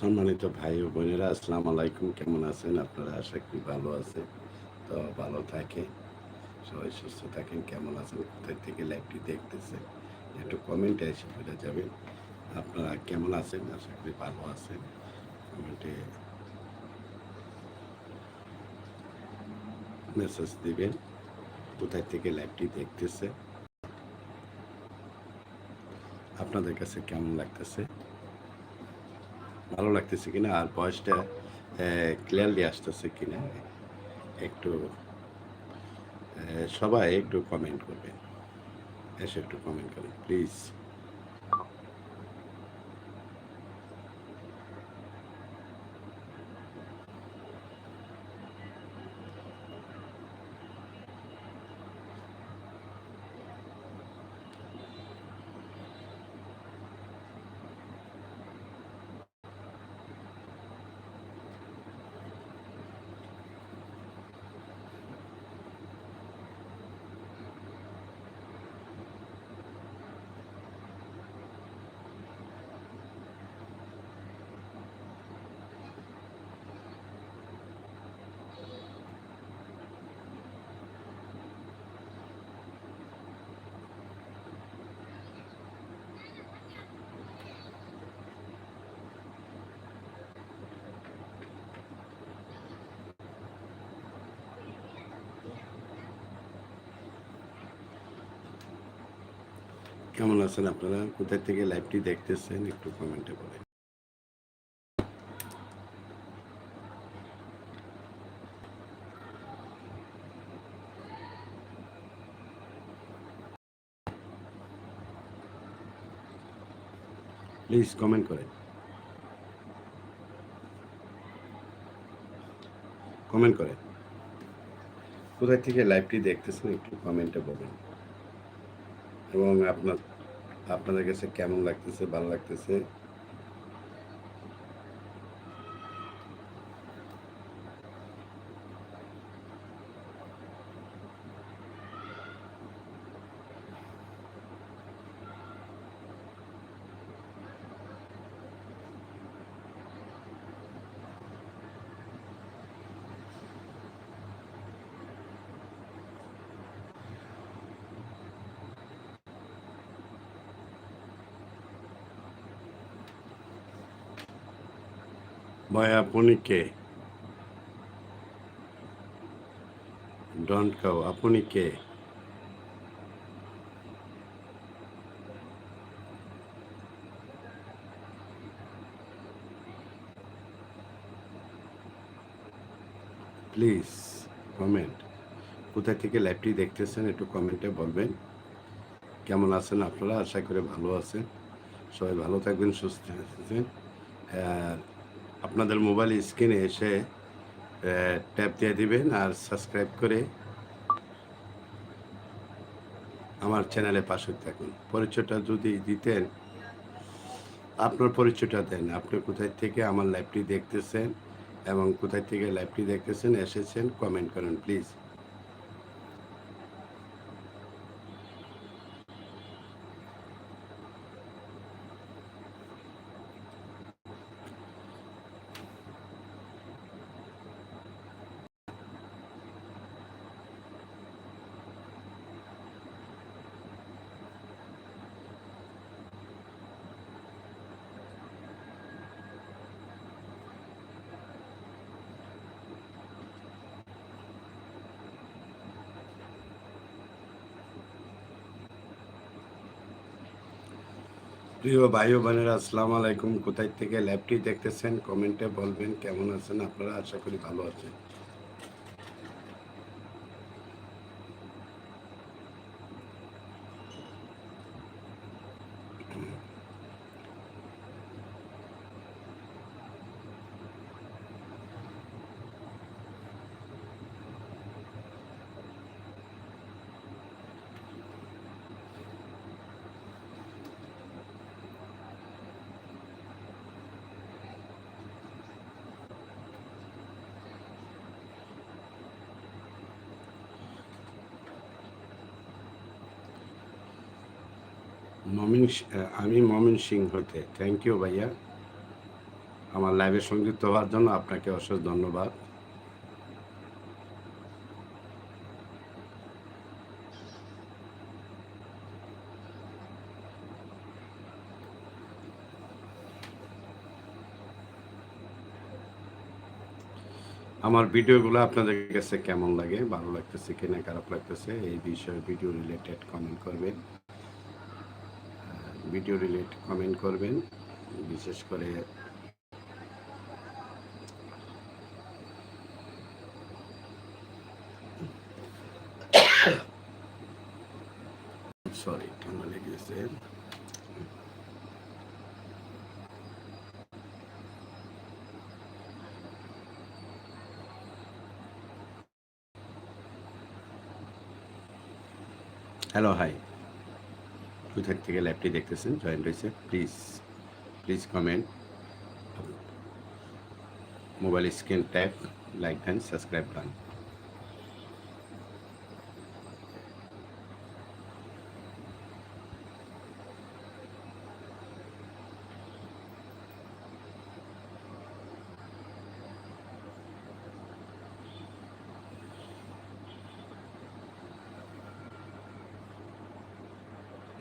সম্মানিত ভাই ও বোনেরা, আসসালামু আলাইকুম। কেমন আছেন? আপনারা আশা করি ভালো আছে তো ভালো থাকে সবাই সুস্থ থাকেন। কেমন আছেন? কোথায় থেকে লাইভটি দেখতেছে একটু কমেন্টে এসে বলে যাবেন, আপনারা কেমন আছেন? আশা করি ভালো আছেন। কমেন্টে মেসেজ দিবেন কোথায় থেকে লাইভটি দেখতেছে আপনাদের কাছে কেমন লাগতেছে? ভালো লাগতেছে কিনা? আর ভয়েসটা ক্লিয়ারলি আসতেছে কিনা? একটু সবাই একটু কমেন্ট করবেন। এসে একটু কমেন্ট করেন প্লিজ কেমন আছেন আপনারা? কোথায় থেকে লাইভটি দেখতেছেন একটু কমেন্টে বলেন। প্লিজ কমেন্ট করেন কমেন্ট করেন কোথায় থেকে লাইভটি দেখতেছেন একটু কমেন্টে বলেন। এবং আপনার আপনাদের কাছে কেমন লাগতেছে ভালো লাগতেছে? ভাই আপনি কে কাউ আপনি কে প্লিজ কমেন্ট কোথায় থেকে লাইভটি দেখতেছেন একটু কমেন্টে বলবেন। কেমন আছেন আপনারা? আশা করে ভালো আছেন। সবাই ভালো থাকবেন, সুস্থ থাকবেন। আর আপনাদের মোবাইল স্ক্রিনে এসে ট্যাপ দিয়ে দিবেন আর সাবস্ক্রাইব করে আমার চ্যানেলে পাশে থাকুন। পরিচয়টা যদি দিতেন, আপনার পরিচয়টা দেন। আপনি কোথায় থেকে আমার লাইভটি দেখতেছেন এবং কোথায় থেকে লাইভটি দেখতেছেন, এসেছেন কমেন্ট করেন প্লিজ প্রিয় ভাই ও বোনেরা, আসসালামু আলাইকুম। কোথায় থেকে ল্যাবটি দেখতেছেন? কমেন্টে বলবেন কেমন আছেন আপনারা? আশা করি ভালো আছেন। মমিন আমি মমিন সিং হতে থ্যাংক ইউ ভাইয়া। আমার লাইভে সংযুক্ত হওয়ার জন্য আপনাকে অশেষ ধন্যবাদ। আমার ভিডিওগুলো আপনাদের কাছে কেমন লাগে? ভালো লাগতেছে কিনা? খারাপ লাগতেছে? এই বিষয়ে ভিডিও রিলেটেড কমেন্ট করবেন। ভিডিও রিলেটেড কমেন্ট করবেন বিশেষ করে সরি ঠান্ডা লেগে গেছে হ্যালো হাই কোথার থেকে ল্যাবটি দেখতেছেন, জয়েন রয়েছে। Please please comment mobile screen tap like then subscribe দেন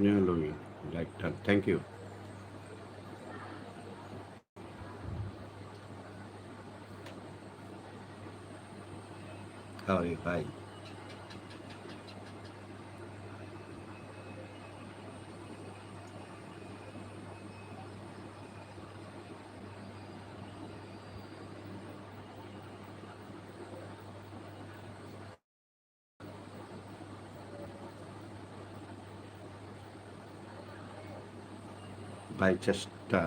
Yeah, Lumi, like that. Thank you. How are you? Bye. ভাই চেষ্টা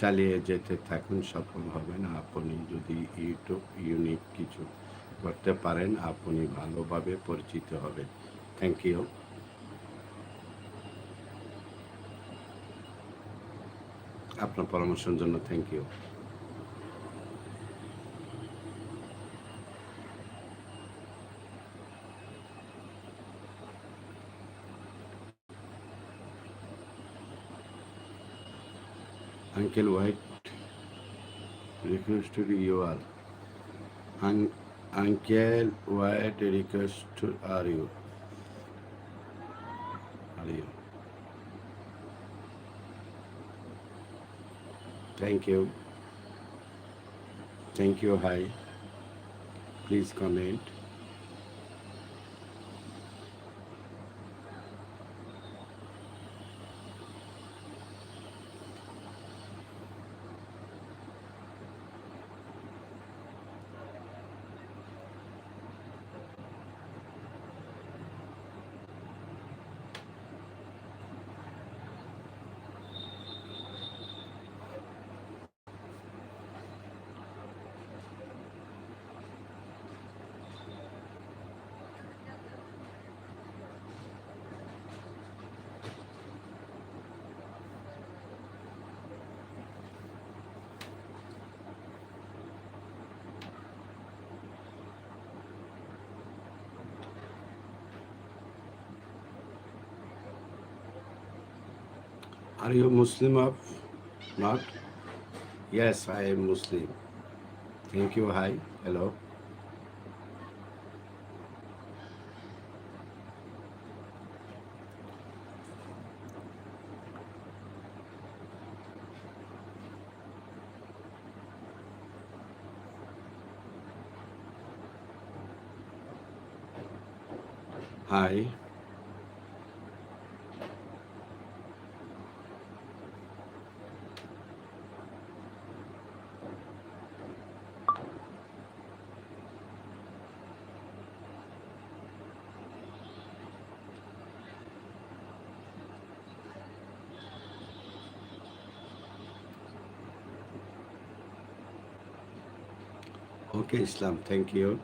চালিয়ে যেতে থাকুন, সফল হবেন। আপনি যদি ইউটিউব, ইউনিক কিছু করতে পারেন, আপনি ভালোভাবে পরিচিত হবেন। থ্যাংক ইউ আপনার পরামর্শের জন্য thank you Uncle White request to you all. Un- Uncle White request to are you? Are you? Thank you. Thank you. Hi. Please comment. Are you Muslim of not? Yes, I am Muslim. Thank you. Hi. Hello. Hi. Okay, Islam. Thank you.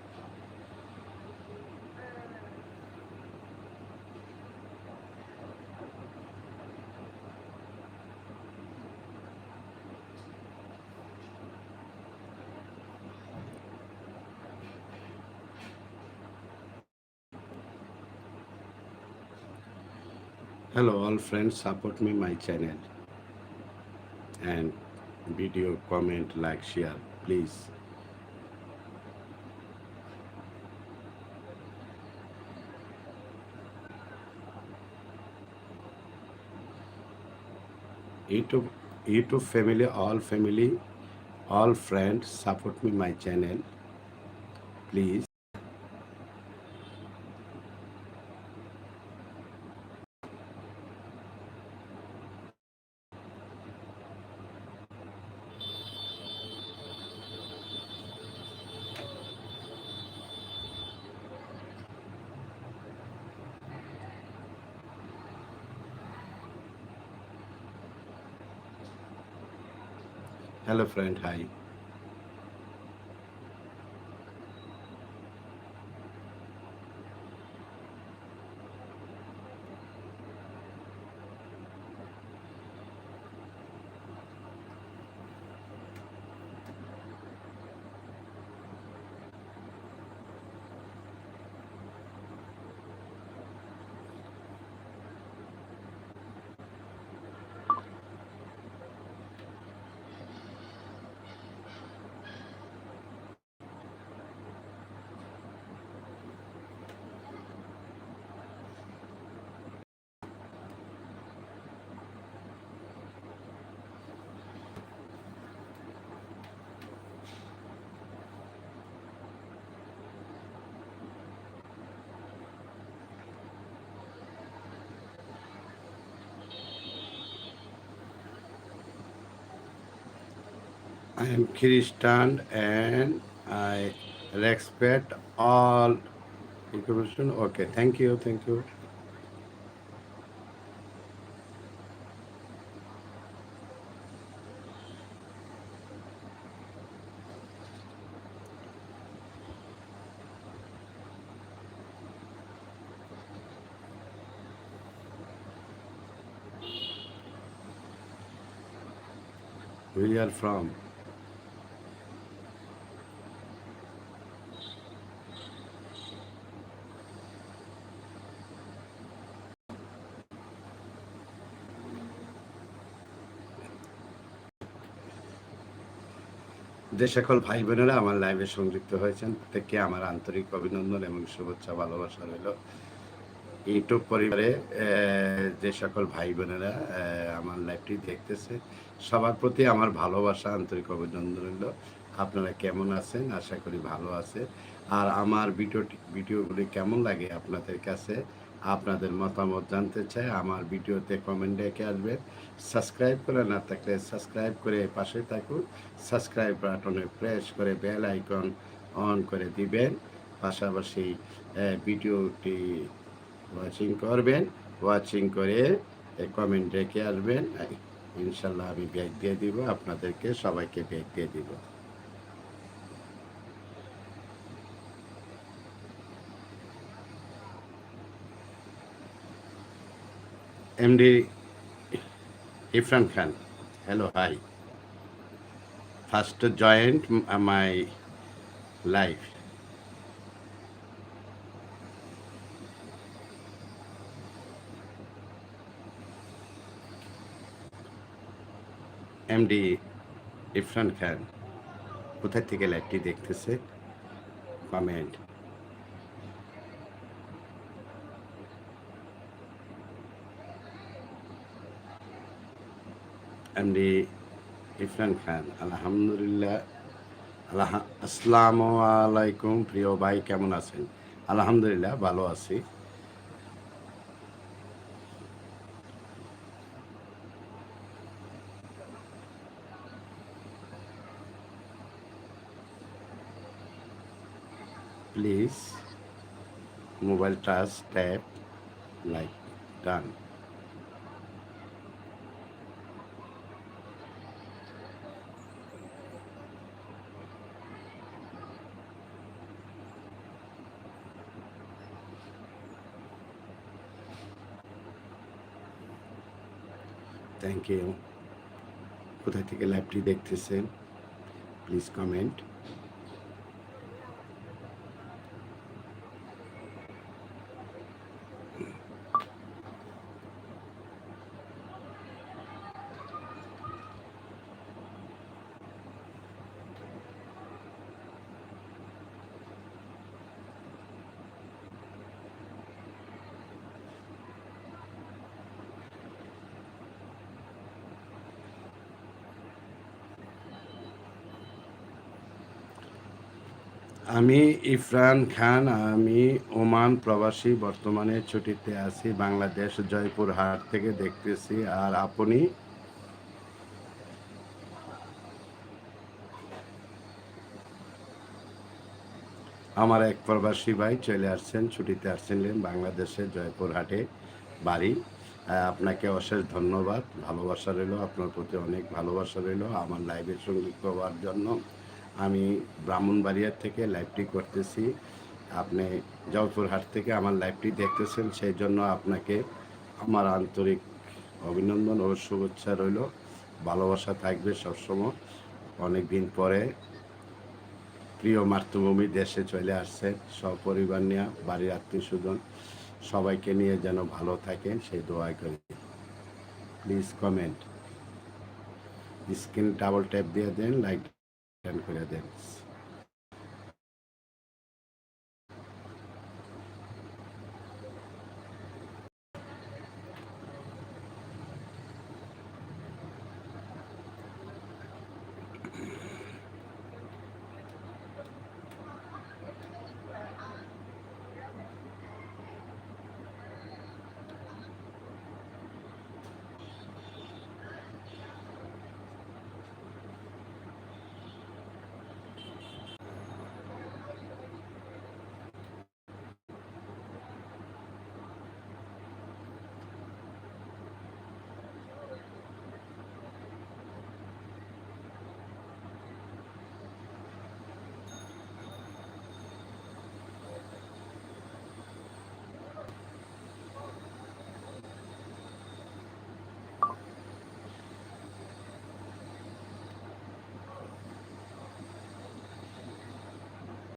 Hello, all friends. Support me my channel and video comment like YouTube YouTube family all family all friends support me my channel please Hello friend, hi. I am Christian and I respect all information. Okay, thank you, thank you. You are from? যে সকল ভাই বোনেরা আমার লাইভে সংযুক্ত হয়েছেন প্রত্যেককে আমার আন্তরিক অভিনন্দন এবং শুভেচ্ছা, ভালোবাসা রইল। ইউটিউব পরিবারে যে সকল ভাই বোনেরা আমার লাইভটি দেখতেছে, সবার প্রতি আমার ভালোবাসা, আন্তরিক অভিনন্দন রইল। আপনারা কেমন আছেন? আশা করি ভালো আছে আর আমার ভিডিওটি, ভিডিওগুলি কেমন লাগে আপনাদের কাছে? আপনাদের মতামত জানতে চাই, আমার ভিডিওতে কমেন্ট রেখে আসবেন সাবস্ক্রাইব করে না থাকলে সাবস্ক্রাইব করে পাশে থাকুন। সাবস্ক্রাইব বাটনে প্রেস করে বেল আইকন অন করে দিবেন। পাশাপাশি ভিডিওটি ওয়াচিং করবেন। ওয়াচিং করে কমেন্ট রেখে আসবেন। ইনশাল্লাহ আমি ব্যাগ দিয়ে দিব, আপনাদেরকে সবাইকে ব্যাগ দিয়ে দিব। MD Irfan Khan hello hi first joint my life MD Irfan Khan কোথায় থেকে লাইভটি দেখতেছে? কমেন্ট এমডি ইরফান খান আলহামদুলিল্লাহ আল্লাহ আসসালামু আলাইকুম প্রিয় ভাই, কেমন আছেন? আলহামদুলিল্লাহ ভালো আছি। Please mobile touch tap like done thank you. কোথা থেকে লাইভটি দেখতেছেন প্লিজ কমেন্ট আমি ইফরান খান, আমি ওমান প্রবাসী, বর্তমানে ছুটিতে আছি, বাংলাদেশ জয়পুর হাট থেকে দেখতেছি, আর আপনি? আমার এক প্রবাসী ভাই চলে আসছেন, ছুটিতে আসছিলেন বাংলাদেশে জয়পুর হাটে বাড়ি। আপনাকে অশেষ ধন্যবাদ, ভালোবাসা রইল, আপনার প্রতি অনেক ভালোবাসা রইল, আমার লাইভে সংযুক্ত হওয়ার জন্য। আমি ব্রাহ্মণবাড়িয়ার থেকে লাইভটি করতেছি। আপনি জয়পুরহাট থেকে আমার লাইভটি দেখতেছেন সেই জন্য আপনাকে আমার আন্তরিক অভিনন্দন ও শুভেচ্ছা রইল। ভালোবাসা থাকবে সবসময়। অনেক দিন পরে প্রিয় মাতৃভূমি দেশে চলে আসছে, সপরিবার নিয়ে, বাড়ির আত্মীয় স্বজন, সবাইকে নিয়ে যেন ভালো থাকেন, সেই দোয়া করি। Please comment screen double tap দিয়ে দেন লাইক করে দেন